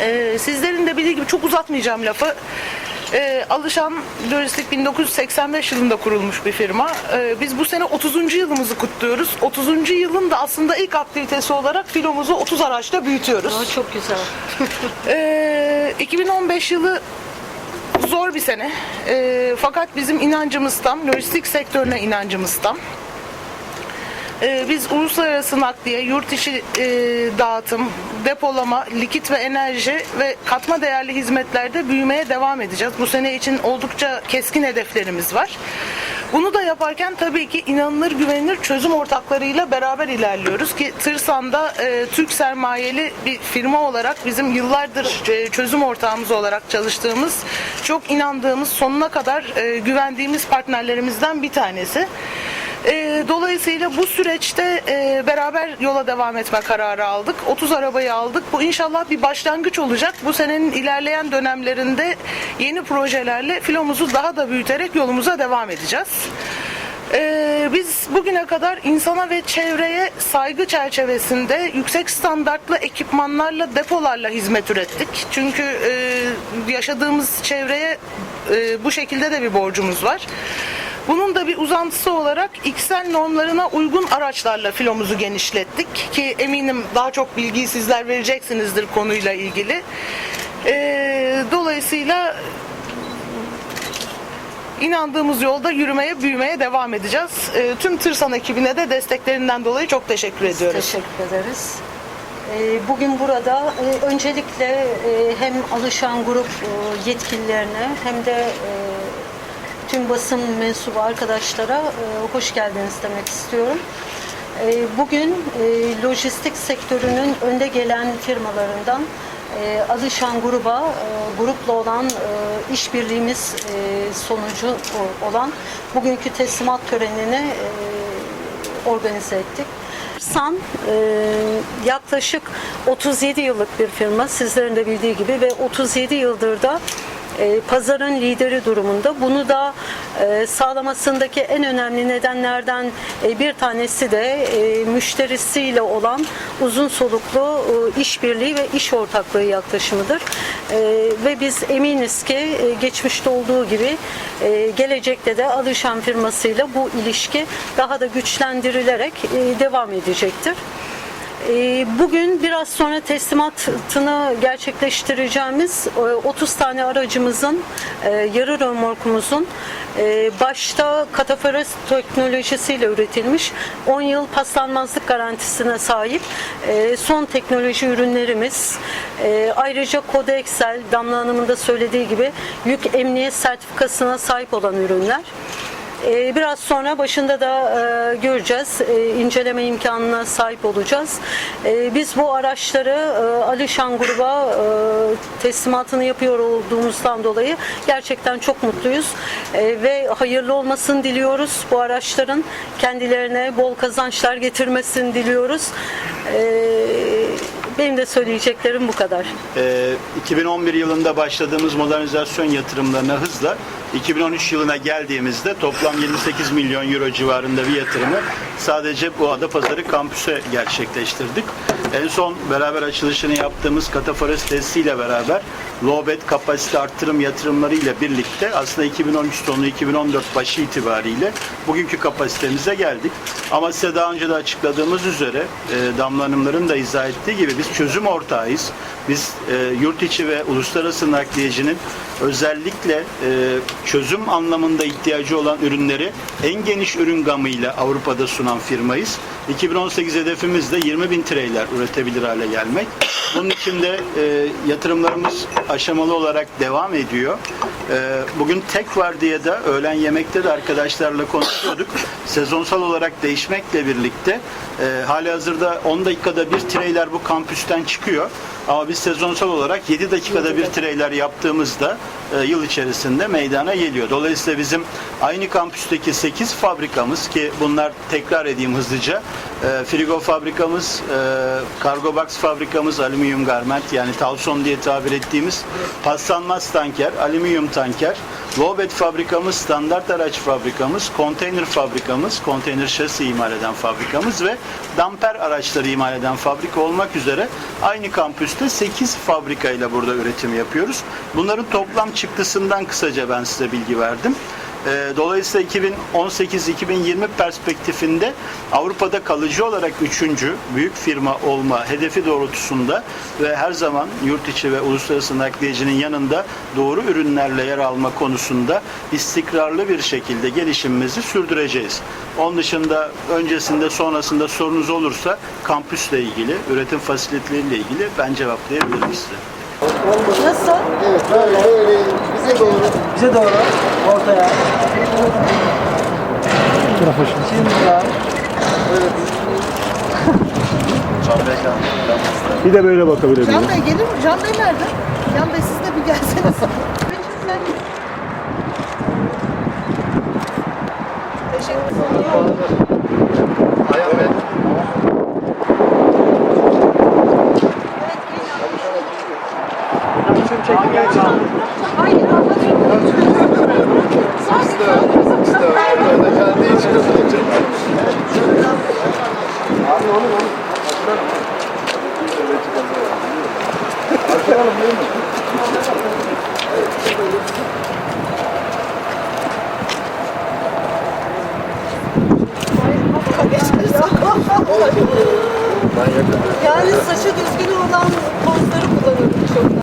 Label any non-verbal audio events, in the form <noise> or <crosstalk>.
Ee, sizlerin de bildiği gibi çok uzatmayacağım lafı. Ee, Alışan Lojistik 1985 yılında kurulmuş bir firma. Ee, biz bu sene 30. yılımızı kutluyoruz. 30. yılın da aslında ilk aktivitesi olarak filomuzu 30 araçta büyütüyoruz. Aa, çok güzel. <laughs> Ee, 2015 yılı zor bir sene. Ee, fakat bizim inancımız tam, lojistik sektörüne inancımız tam. Ee, biz uluslararası nakliye, yurt içi e, dağıtım, depolama, likit ve enerji ve katma değerli hizmetlerde büyümeye devam edeceğiz. Bu sene için oldukça keskin hedeflerimiz var. Bunu da yaparken tabii ki inanılır güvenilir çözüm ortaklarıyla beraber ilerliyoruz ki Tırsan'da e, Türk sermayeli bir firma olarak bizim yıllardır e, çözüm ortağımız olarak çalıştığımız, çok inandığımız, sonuna kadar e, güvendiğimiz partnerlerimizden bir tanesi. E, dolayısıyla bu süreçte e, beraber yola devam etme kararı aldık. 30 arabayı aldık. Bu inşallah bir başlangıç olacak. Bu senenin ilerleyen dönemlerinde yeni projelerle filomuzu daha da büyüterek yolumuza devam edeceğiz. Ee, biz bugüne kadar insana ve çevreye saygı çerçevesinde yüksek standartlı ekipmanlarla, depolarla hizmet ürettik. Çünkü e, yaşadığımız çevreye e, bu şekilde de bir borcumuz var. Bunun da bir uzantısı olarak XL normlarına uygun araçlarla filomuzu genişlettik ki eminim daha çok bilgiyi sizler vereceksinizdir konuyla ilgili. Ee, dolayısıyla inandığımız yolda yürümeye, büyümeye devam edeceğiz. Ee, tüm Tırsan ekibine de desteklerinden dolayı çok teşekkür ediyoruz. Teşekkür ederiz. Ee, Bugün burada e, öncelikle e, hem Alışan Grup e, yetkililerine hem de e, tüm basın mensubu arkadaşlara e, hoş geldiniz demek istiyorum. E, Bugün e, lojistik sektörünün önde gelen firmalarından e, Alışan Gruba, grupla olan işbirliğimiz sonucu olan bugünkü teslimat törenini organize ettik. San yaklaşık 37 yıllık bir firma sizlerin de bildiği gibi ve 37 yıldır da e, pazarın lideri durumunda. Bunu da e, sağlamasındaki en önemli nedenlerden e, bir tanesi de müşterisiyle olan uzun soluklu işbirliği ve iş ortaklığı yaklaşımıdır. Ve biz eminiz ki geçmişte olduğu gibi gelecekte de Alışan firmasıyla bu ilişki daha da güçlendirilerek devam edecektir. Ee, Bugün biraz sonra teslimatını gerçekleştireceğimiz e, 30 tane aracımızın, e, yarı römorkumuzun e, başta kataferes teknolojisiyle üretilmiş 10 yıl paslanmazlık garantisine sahip e, son teknoloji ürünlerimiz. E, Ayrıca Kode Excel, Damla Hanım'ın da söylediği gibi yük emniyet sertifikasına sahip olan ürünler. Ee, Biraz sonra başında da e, göreceğiz. E, inceleme imkanına sahip olacağız. E, Biz bu araçları e, Alişan Gruba teslimatını yapıyor olduğumuzdan dolayı gerçekten çok mutluyuz. Ve hayırlı olmasını diliyoruz. Bu araçların kendilerine bol kazançlar getirmesini diliyoruz. E, Benim de söyleyeceklerim bu kadar. Ee, 2011 yılında başladığımız modernizasyon yatırımlarına hızla 2013 yılına geldiğimizde toplam 28 milyon euro civarında bir yatırımı sadece bu Adapazarı kampüse gerçekleştirdik. En son beraber açılışını yaptığımız Katafares testiyle beraber Lobet kapasite arttırım yatırımları ile birlikte aslında 2013 sonu 2014 başı itibariyle bugünkü kapasitemize geldik. Ama size daha önce de açıkladığımız üzere e, Damla Hanımların da izah ettiği gibi biz çözüm ortağıyız. Biz e, yurt içi ve uluslararası nakliyecinin özellikle e, çözüm anlamında ihtiyacı olan ürünleri en geniş ürün gamıyla Avrupa'da sunan firmayız. 2018 hedefimiz de 20 bin trailer üretebilir hale gelmek. Bunun için de e, yatırımlarımız aşamalı olarak devam ediyor. E, bugün tek var diye de öğlen yemekte de arkadaşlarla konuşuyorduk. Sezonsal olarak değişmekle birlikte e, hali hazırda 10 dakikada bir trailer bu kampüsten çıkıyor. Ama biz sezonsal olarak 7 dakikada bir trailer yaptığımızda e, yıl içerisinde meydana geliyor. Dolayısıyla bizim aynı kampüsteki 8 fabrikamız ki bunlar tekrar edeyim hızlıca E, frigo fabrikamız, e, kargo box fabrikamız, alüminyum garment yani Tavson diye tabir ettiğimiz paslanmaz tanker, alüminyum tanker, Lowbed fabrikamız, standart araç fabrikamız, konteyner fabrikamız, konteyner şasi imal eden fabrikamız ve damper araçları imal eden fabrika olmak üzere aynı kampüste 8 fabrikayla burada üretim yapıyoruz. Bunların toplam çıktısından kısaca ben size bilgi verdim. Ee, Dolayısıyla 2018-2020 perspektifinde Avrupa'da kalıcı olarak üçüncü büyük firma olma hedefi doğrultusunda ve her zaman yurt içi ve uluslararası nakliyecinin yanında doğru ürünlerle yer alma konusunda istikrarlı bir şekilde gelişimimizi sürdüreceğiz. Onun dışında öncesinde sonrasında sorunuz olursa kampüsle ilgili, üretim fasiliteleriyle ilgili ben cevaplayabilirim size. Nasıl? Evet böyle böyle bize doğru. Bize doğru ortaya. Şimdi ya. Bir de böyle bakabilir Can miyim? Bey gelir mi? Can Bey nerede? Can Bey siz de bir gelseniz. <laughs> Yani saçı